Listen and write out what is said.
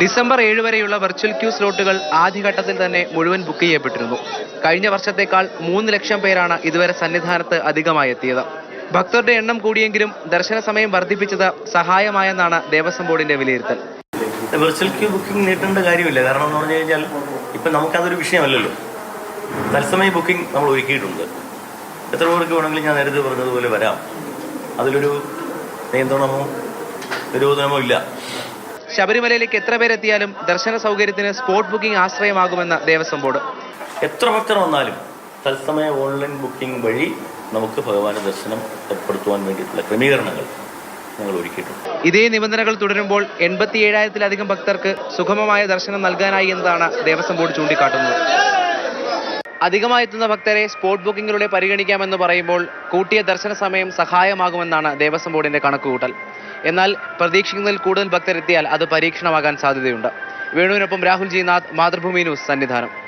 December ഏഴ് വരെയുള്ള virtual queue സ്ലോട്ടുകൾ ആദ്യഘട്ടത്തിൽ തന്നെ മുഴുവൻ ബുക്ക് ചെയ്യപ്പെട്ടിരുന്നു. കഴിഞ്ഞ വർഷത്തേക്കാൾ മൂന്ന് ലക്ഷം പേരാണ് ഇതുവരെ സന്നിധാനത്ത് അധികമായി എത്തിയത്. ഭക്തരുടെ എണ്ണം കൂടിയെങ്കിലും ദർശന സമയം വർദ്ധിപ്പിച്ചത് സഹായമായെന്നാണ് ദേവസ്വം ബോർഡിന്റെ വിലയിരുത്തൽ. വെർച്വൽ ക്യൂ ബുക്കിംഗ് നീട്ടേണ്ട കാര്യമില്ല. കാരണം എന്ന് പറഞ്ഞു കഴിഞ്ഞാൽ ഇപ്പം നമുക്കതൊരു വിഷയമല്ലല്ലോ. തത്സമയ ബുക്കിംഗ് നമ്മൾ ഒരുക്കിയിട്ടുണ്ട്. എത്ര പേർക്ക് വേണമെങ്കിലും ഞാൻ നേരത്തെ പറഞ്ഞതുപോലെ വരാം. അതിലൊരു നിയന്ത്രണമോ നിരോധനമോ ഇല്ല. ശബരിമലയിലേക്ക് എത്ര പേരെത്തിയാലും ദർശന സൗകര്യത്തിന് സ്പോട്ട് ബുക്കിംഗ് ആശ്രയമാകുമെന്ന് ദേവസ്വം ബോർഡ്. എത്ര ഭക്തർ വന്നാലും തത്സമയ ഓൺലൈൻ ബുക്കിംഗ് വഴി നമുക്ക് ഭഗവാന്റെ ദർശനം ഏർപ്പെടുത്തുവാൻ വേണ്ടിയിട്ടുള്ള ക്രമീകരണങ്ങൾ ഞങ്ങൾ ഒരുക്കിയിട്ടുണ്ട്. ഇതേ നിബന്ധനകൾ തുടരുമ്പോൾ എൺപത്തി ഏഴായിരത്തിലധികം ഭക്തർക്ക് സുഗമമായ ദർശനം നൽകാനായി എന്നതാണ് ദേവസ്വം ബോർഡ് ചൂണ്ടിക്കാട്ടുന്നത്. അധികമായി എത്തുന്ന ഭക്തരെ സ്പോട്ട് ബുക്കിംഗിലൂടെ പരിഗണിക്കാമെന്ന് പറയുമ്പോൾ കൂട്ടിയ ദർശന സമയം സഹായമാകുമെന്നാണ് ദേവസ്വം ബോർഡിന്റെ കണക്കുകൂട്ടൽ. എന്നാൽ പ്രതീക്ഷിക്കുന്നതിൽ കൂടുതൽ ഭക്തരെത്തിയാൽ അത് പരീക്ഷണമാകാൻ സാധ്യതയുണ്ട്. വേണുവിനൊപ്പം രാഹുൽ ജി നാഥ് മാതൃഭൂമി ന്യൂസ് സന്നിധാനം.